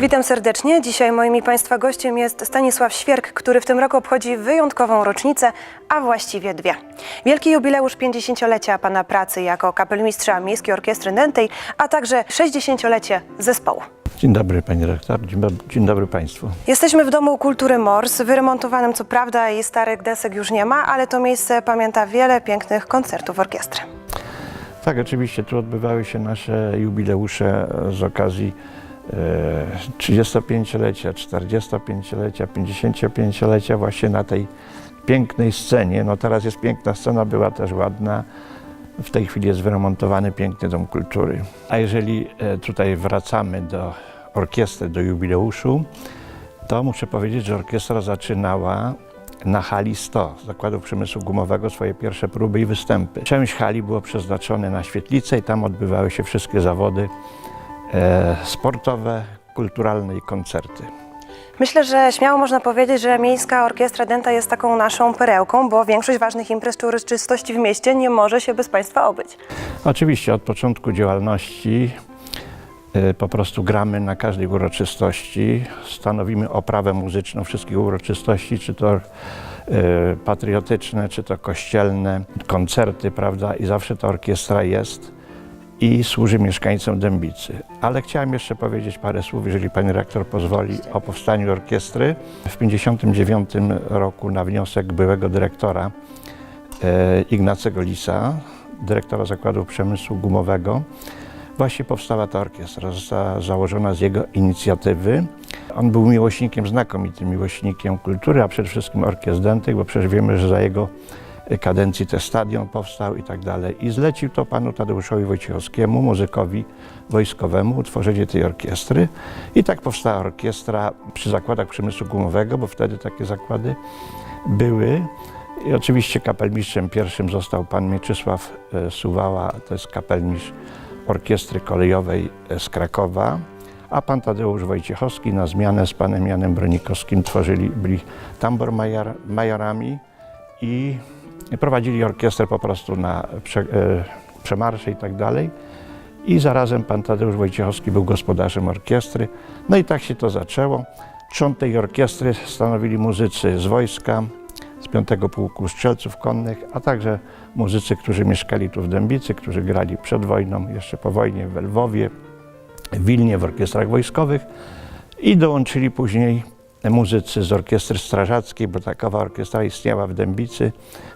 Witam serdecznie. Dzisiaj moim i Państwa gościem jest Stanisław Świerk, który w tym roku obchodzi wyjątkową rocznicę, a właściwie dwie. Wielki jubileusz 50-lecia Pana pracy jako kapelmistrza Miejskiej Orkiestry Dętej, a także 60-lecie zespołu. Dzień dobry Pani Rektor, dzień, dob- dzień dobry Państwu. Jesteśmy w Domu Kultury Mors, wyremontowanym co prawda i starych desek już nie ma, ale to miejsce pamięta wiele pięknych koncertów orkiestry. Tak, oczywiście tu odbywały się nasze jubileusze z okazji 35-lecia, 45-lecia, 55-lecia właśnie na tej pięknej scenie. No teraz jest piękna scena, była też ładna. W tej chwili jest wyremontowany piękny Dom Kultury. A jeżeli e, tutaj wracamy do orkiestry, do jubileuszu, to muszę powiedzieć, że orkiestra zaczynała na hali 100 Zakładu Przemysłu Gumowego swoje pierwsze próby i występy. Część hali było przeznaczone na świetlicę i tam odbywały się wszystkie zawody sportowe, kulturalne i koncerty. Myślę, że śmiało można powiedzieć, że Miejska Orkiestra Dęta jest taką naszą perełką, bo większość ważnych imprez czy uroczystości w mieście nie może się bez Państwa obyć. Oczywiście od początku działalności e, po prostu gramy na każdej uroczystości, stanowimy oprawę muzyczną wszystkich uroczystości, czy to e, patriotyczne, czy to kościelne, koncerty, prawda, i zawsze ta orkiestra jest i służy mieszkańcom Dębicy. Ale chciałem jeszcze powiedzieć parę słów, jeżeli pani rektor pozwoli, o powstaniu orkiestry. W 1959 roku na wniosek byłego dyrektora e, Ignacego Lisa, dyrektora Zakładu Przemysłu Gumowego, właśnie powstała ta orkiestra. Została założona z jego inicjatywy. On był miłośnikiem, znakomitym miłośnikiem kultury, a przede wszystkim orkiestr bo przecież wiemy, że za jego kadencji też stadion powstał i tak dalej. I zlecił to panu Tadeuszowi Wojciechowskiemu, muzykowi wojskowemu, utworzenie tej orkiestry. I tak powstała orkiestra przy zakładach przemysłu gumowego, bo wtedy takie zakłady były. I oczywiście kapelmistrzem pierwszym został pan Mieczysław e, Suwała, to jest kapelmistrz Orkiestry Kolejowej e, z Krakowa, a pan Tadeusz Wojciechowski na zmianę z panem Janem Bronikowskim tworzyli, byli tambor major, majorami i prowadzili orkiestrę po prostu na prze, e, przemarsze i tak dalej. I zarazem pan Tadeusz Wojciechowski był gospodarzem orkiestry. No i tak się to zaczęło. Trzon tej orkiestry stanowili muzycy z wojska, z 5 Pułku Strzelców Konnych, a także muzycy, którzy mieszkali tu w Dębicy, którzy grali przed wojną, jeszcze po wojnie w Lwowie, w Wilnie w orkiestrach wojskowych i dołączyli później muzycy z orkiestry strażackiej, bo takowa orkiestra istniała w Dębicy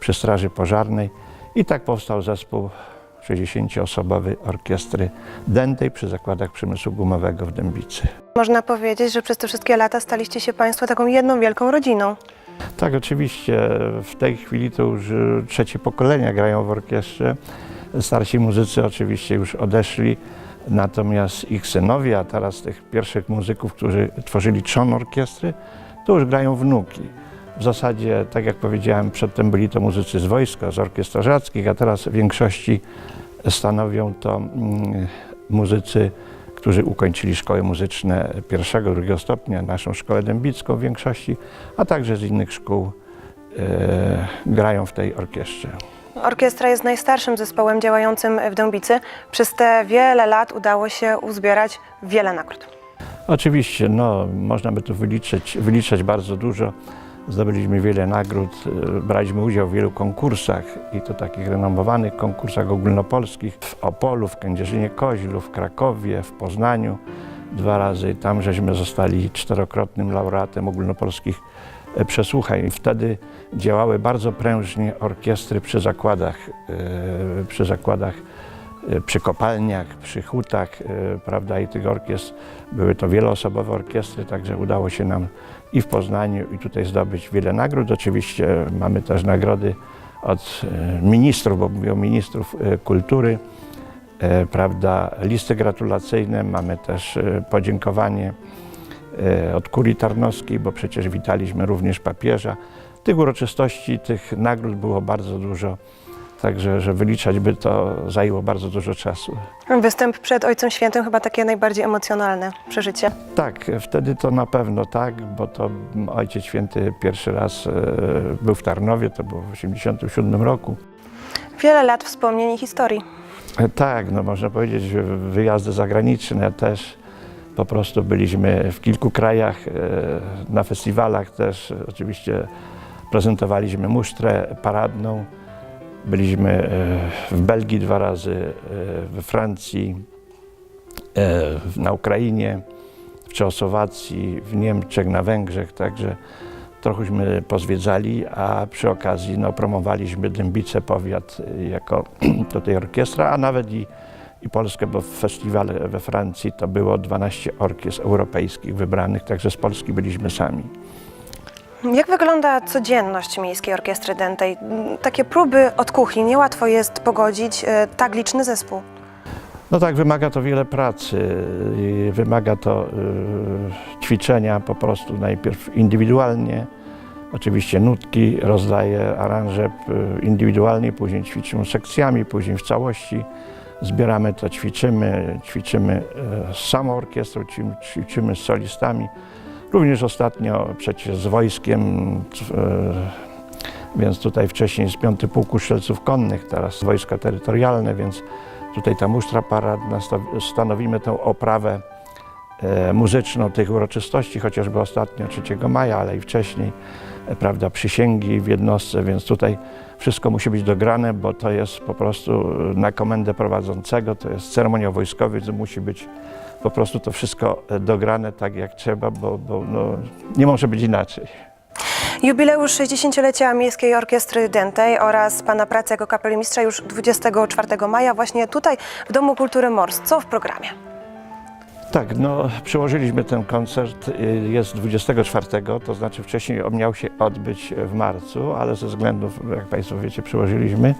przy Straży Pożarnej i tak powstał zespół 60-osobowy orkiestry dętej przy zakładach przemysłu gumowego w Dębicy. Można powiedzieć, że przez te wszystkie lata staliście się Państwo taką jedną wielką rodziną. Tak, oczywiście. W tej chwili to już y, trzecie pokolenia grają w orkiestrze. Starsi muzycy oczywiście już odeszli, natomiast ich synowie, a teraz tych pierwszych muzyków, którzy tworzyli trzon orkiestry, to już grają wnuki. W zasadzie, tak jak powiedziałem, przedtem byli to muzycy z wojska, z orkiestr strażackich, a teraz w większości stanowią to mm, muzycy, którzy ukończyli szkoły muzyczne pierwszego, drugiego stopnia, naszą szkołę dębicką w większości, a także z innych szkół e, grają w tej orkiestrze. Orkiestra jest najstarszym zespołem działającym w Dębicy. Przez te wiele lat udało się uzbierać wiele nagród. Oczywiście, no, można by tu wyliczyć, wyliczać bardzo dużo. Zdobyliśmy wiele nagród, e, braliśmy udział w wielu konkursach i to takich renomowanych konkursach ogólnopolskich w Opolu, w Kędzierzynie Koźlu, w Krakowie, w Poznaniu dwa razy. Tam żeśmy zostali czterokrotnym laureatem ogólnopolskich przesłuchań. Wtedy działały bardzo prężnie orkiestry przy zakładach, e, przy zakładach e, przy kopalniach, przy hutach, e, prawda, i tych orkiestr. Były to wieloosobowe orkiestry, także udało się nam i w Poznaniu, i tutaj zdobyć wiele nagród. Oczywiście mamy też nagrody od e, ministrów, bo mówię o ministrów e, kultury, e, prawda, listy gratulacyjne, mamy też e, podziękowanie e, od kurii tarnowskiej, bo przecież witaliśmy również papieża. Tych uroczystości, tych nagród było bardzo dużo. Także, że wyliczać by to zajęło bardzo dużo czasu. Występ przed Ojcem Świętym chyba takie najbardziej emocjonalne przeżycie. Tak, wtedy to na pewno tak, bo to Ojciec Święty pierwszy raz e, był w Tarnowie, to było w 1987 roku. Wiele lat wspomnień i historii. E, Tak, no można powiedzieć, że wyjazdy zagraniczne też, Po prostu byliśmy w kilku krajach, e, na festiwalach też. Oczywiście prezentowaliśmy musztrę paradną. Byliśmy e, w Belgii dwa razy, e, we Francji, na Ukrainie, w Czechosłowacji, w Niemczech, na Węgrzech, także trochęśmy pozwiedzali, a przy okazji no, promowaliśmy Dębice Powiat jako tutaj orkiestra, a nawet i, i Polskę, bo w festiwale we Francji to było 12 orkiestr europejskich wybranych, także z Polski byliśmy sami. Jak wygląda codzienność Miejskiej Orkiestry Dętej? Takie próby od kuchni, niełatwo jest pogodzić e, tak liczny zespół. No tak, wymaga to wiele pracy, wymaga to y, ćwiczenia po prostu najpierw indywidualnie. Oczywiście nutki rozdaję, aranże y, indywidualnie, później ćwiczymy sekcjami, później w całości. Zbieramy to, ćwiczymy, ćwiczymy z samą orkiestrą, ćwi- ćwiczymy z solistami. Również ostatnio przecież z wojskiem, y, więc tutaj wcześniej z 5 Pułku Strzelców Konnych, teraz wojska terytorialne, więc tutaj ta musztra paradna, sta- stanowimy tę oprawę e, muzyczną tych uroczystości, chociażby ostatnio 3 maja, ale i wcześniej, e, prawda, przysięgi w jednostce, więc tutaj wszystko musi być dograne, bo to jest po prostu e, na komendę prowadzącego, to jest ceremoniał wojskowy, więc musi być po prostu to wszystko e, dograne tak jak trzeba, bo, bo no, nie może być inaczej. Jubileusz 60-lecia Miejskiej Orkiestry Dętej oraz Pana pracy jako kapelmistrza już 24 maja właśnie tutaj w Domu Kultury Mors. Co w programie? Tak, no przyłożyliśmy ten koncert, y, jest 24, to znaczy wcześniej miał się odbyć w marcu, ale ze względów, jak Państwo wiecie, przyłożyliśmy.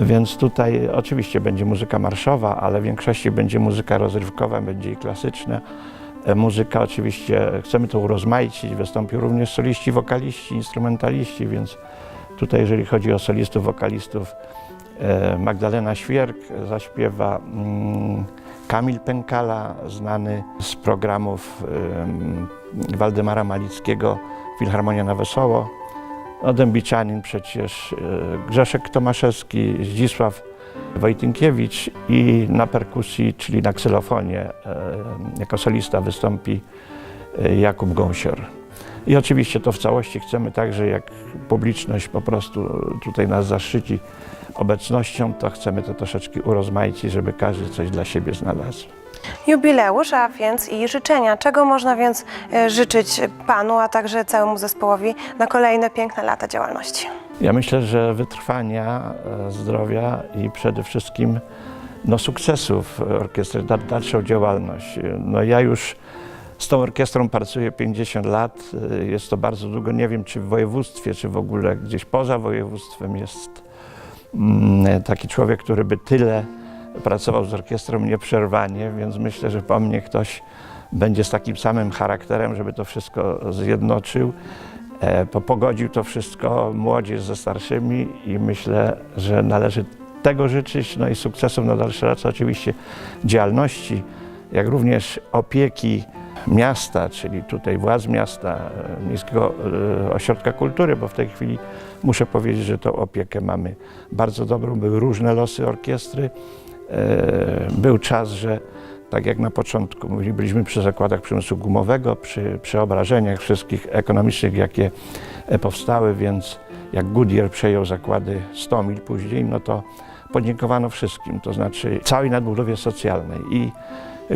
Więc tutaj oczywiście będzie muzyka marszowa, ale w większości będzie muzyka rozrywkowa, będzie i klasyczna. E, Muzyka oczywiście, chcemy to urozmaicić, wystąpią również soliści, wokaliści, instrumentaliści, więc tutaj jeżeli chodzi o solistów, wokalistów, e, Magdalena Świerk zaśpiewa, mm, Kamil Pękala, znany z programów em, Waldemara Malickiego, Filharmonia na Wesoło, no, Dębiczanin przecież, e, Grzeszek Tomaszewski, Zdzisław Wojtynkiewicz i na perkusji, czyli na ksylofonie, e, jako solista wystąpi e, Jakub Gąsior. I oczywiście to w całości chcemy także, jak publiczność po prostu tutaj nas zaszczyci obecnością, to chcemy to troszeczkę urozmaicić, żeby każdy coś dla siebie znalazł. Jubileusz, a więc i życzenia. Czego można więc e, życzyć Panu, a także całemu zespołowi na kolejne piękne lata działalności? Ja myślę, że wytrwania, e, zdrowia i przede wszystkim no, sukcesów orkiestry, da, dalszą działalność. No, ja już z tą orkiestrą pracuję 50 lat. E, Jest to bardzo długo. Nie wiem, czy w województwie, czy w ogóle gdzieś poza województwem jest mm, taki człowiek, który by tyle pracował z orkiestrą nieprzerwanie, więc myślę, że po mnie ktoś będzie z takim samym charakterem, żeby to wszystko zjednoczył. E, po- Pogodził to wszystko młodzież ze starszymi i myślę, że należy tego życzyć, no i sukcesów na dalsze lata, oczywiście działalności, jak również opieki miasta, czyli tutaj władz miasta, e, Miejskiego e, Ośrodka Kultury, bo w tej chwili muszę powiedzieć, że tą opiekę mamy bardzo dobrą. Były różne losy orkiestry. E, Był czas, że tak jak na początku mówili, byliśmy przy zakładach przemysłu gumowego, przy przeobrażeniach wszystkich ekonomicznych, jakie e, powstały, więc jak Goodyear przejął zakłady 100 mil później, no to podziękowano wszystkim, to znaczy całej nadbudowie socjalnej i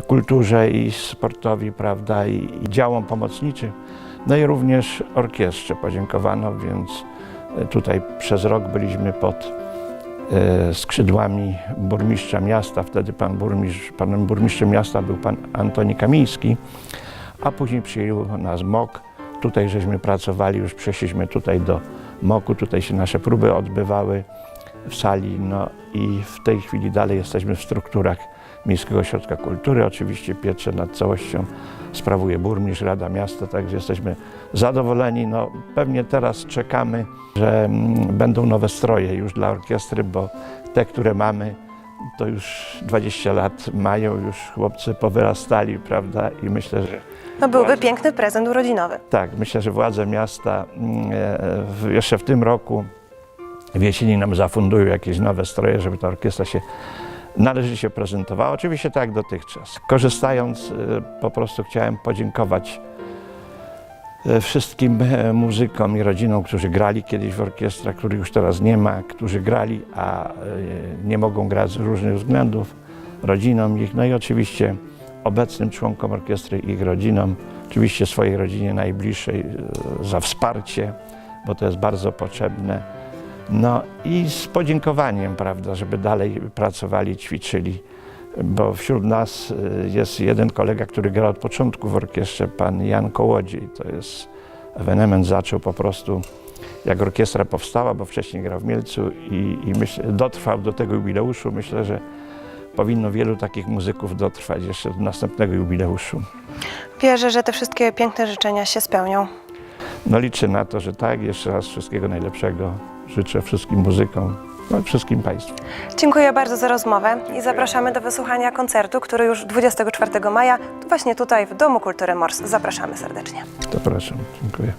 kulturze, i sportowi, prawda, i, i działom pomocniczym, no i również orkiestrze podziękowano, więc e, tutaj przez rok byliśmy pod e, skrzydłami burmistrza miasta. Wtedy pan burmistrz, panem burmistrzem miasta był pan Antoni Kamiński, a później przyjął nas MOK. Tutaj żeśmy pracowali, już przeszliśmy tutaj do MOK-u, tutaj się nasze próby odbywały w sali, no i w tej chwili dalej jesteśmy w strukturach Miejskiego Ośrodka Kultury. Oczywiście pieczę nad całością sprawuje burmistrz, Rada Miasta, także jesteśmy zadowoleni. No, pewnie teraz czekamy, że mm, będą nowe stroje już dla orkiestry, bo te, które mamy, to już 20 lat mają, już chłopcy powyrastali, prawda? I myślę, że No byłby piękny prezent urodzinowy. tak, myślę, że władze miasta mm, e, jeszcze w tym roku w jesieni nam zafundują jakieś nowe stroje, żeby ta orkiestra się należycie prezentowała. Oczywiście tak jak dotychczas. Korzystając, e, po prostu chciałem podziękować e, wszystkim e, muzykom i rodzinom, którzy grali kiedyś w orkiestrach, których już teraz nie ma, którzy grali, a nie mogą grać z różnych względów, rodzinom ich, no i oczywiście obecnym członkom orkiestry i ich rodzinom, oczywiście swojej rodzinie najbliższej za wsparcie, bo to jest bardzo potrzebne. No i z podziękowaniem, prawda, żeby dalej pracowali, ćwiczyli, bo wśród nas y, jest jeden kolega, który gra od początku w orkiestrze, pan Jan Kołodziej. To jest ewenement, zaczął po prostu, jak orkiestra powstała, bo wcześniej grał w Mielcu i, i myślę, dotrwał do tego jubileuszu. Myślę, że powinno wielu takich muzyków dotrwać jeszcze do następnego jubileuszu. Wierzę, że te wszystkie piękne życzenia się spełnią. No liczę na to, że tak. Jeszcze raz wszystkiego najlepszego życzę wszystkim muzykom, no i wszystkim Państwu. Dziękuję bardzo za rozmowę i zapraszamy do wysłuchania koncertu, który już 24 maja właśnie tutaj w Domu Kultury Mors. Zapraszamy serdecznie. Zapraszam. Dziękuję.